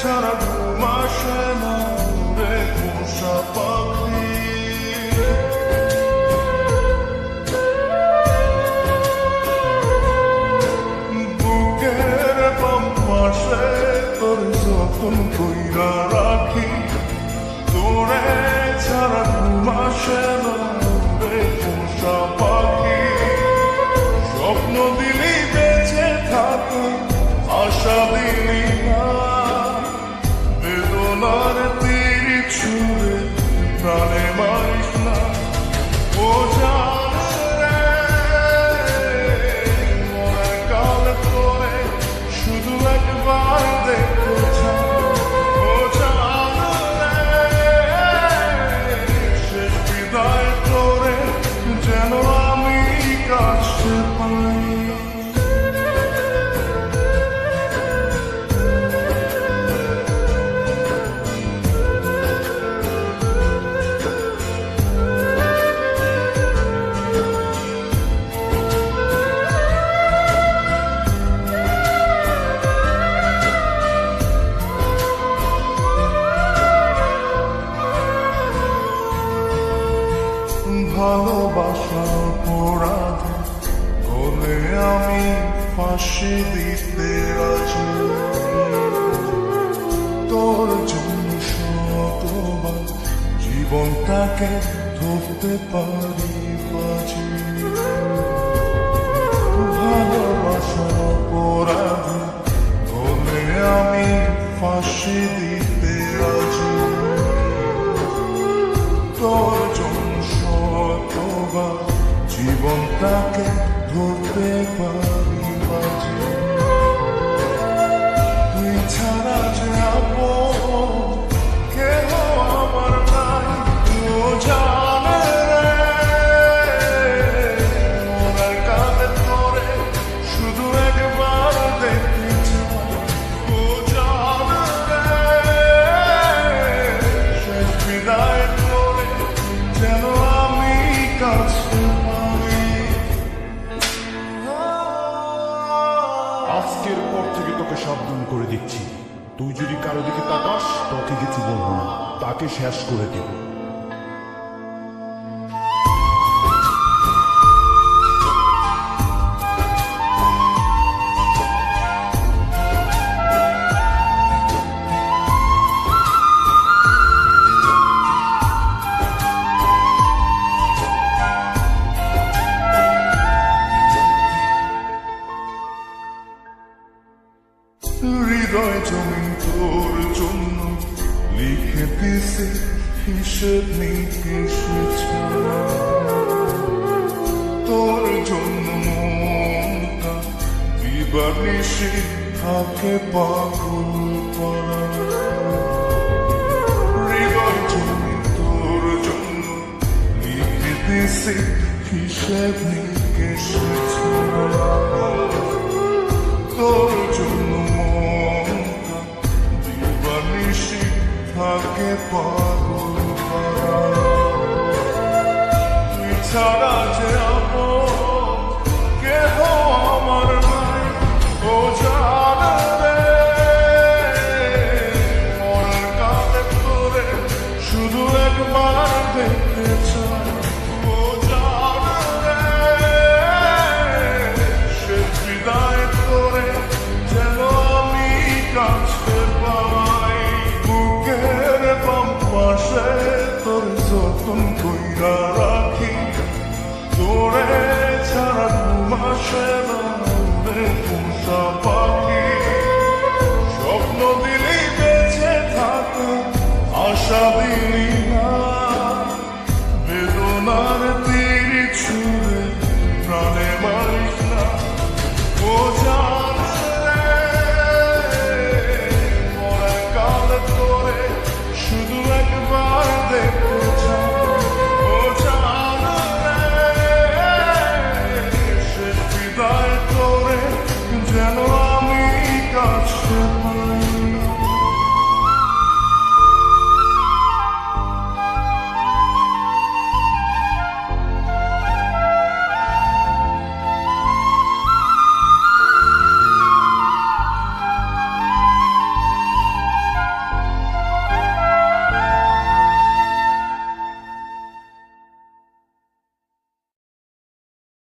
ছাড়া ঘুম না পাখি বুকের বাম পাশে তোর রাখি তোরে ছাড়া ঘুম রে পোষা পাখি স্বপ্ন দিলি বেঁচে থাকি আশা দিলি না ফাঁসি দিতে রাজি। তোর জন্য শতবার জীবনটাকে ধরতে পারি বাজি ভালোবাসার অপরাধী, বলে আমি ফাঁসি দিতে রাজি। তোর জন্য শতবার জীবনটাকে ধরতে পারি ছাড়া যে আপন কেহ আমার নাই, ও জানে রে। মনের কানে তোরে শুধু একবার দেখতে চাই। ও জানে রে। বিদায় করে যেন আমি কাছে তুই যদি কারও দিকে তাকাস তোকে কিছু বলব না তাকে শেষ করে দেব। লিখে দিছে হিসেব নিকেশ তোর জন্য মনটা দিবানিশি থাকে পাগল করা হৃদয় জমিন তোর জন্য লিখে দিছে হিসেব নিকেশ তোর জন্য থাকে পাগল ছাড়া যে স্বপ্ন দিলি বেঁচে থাকা আশা দিলি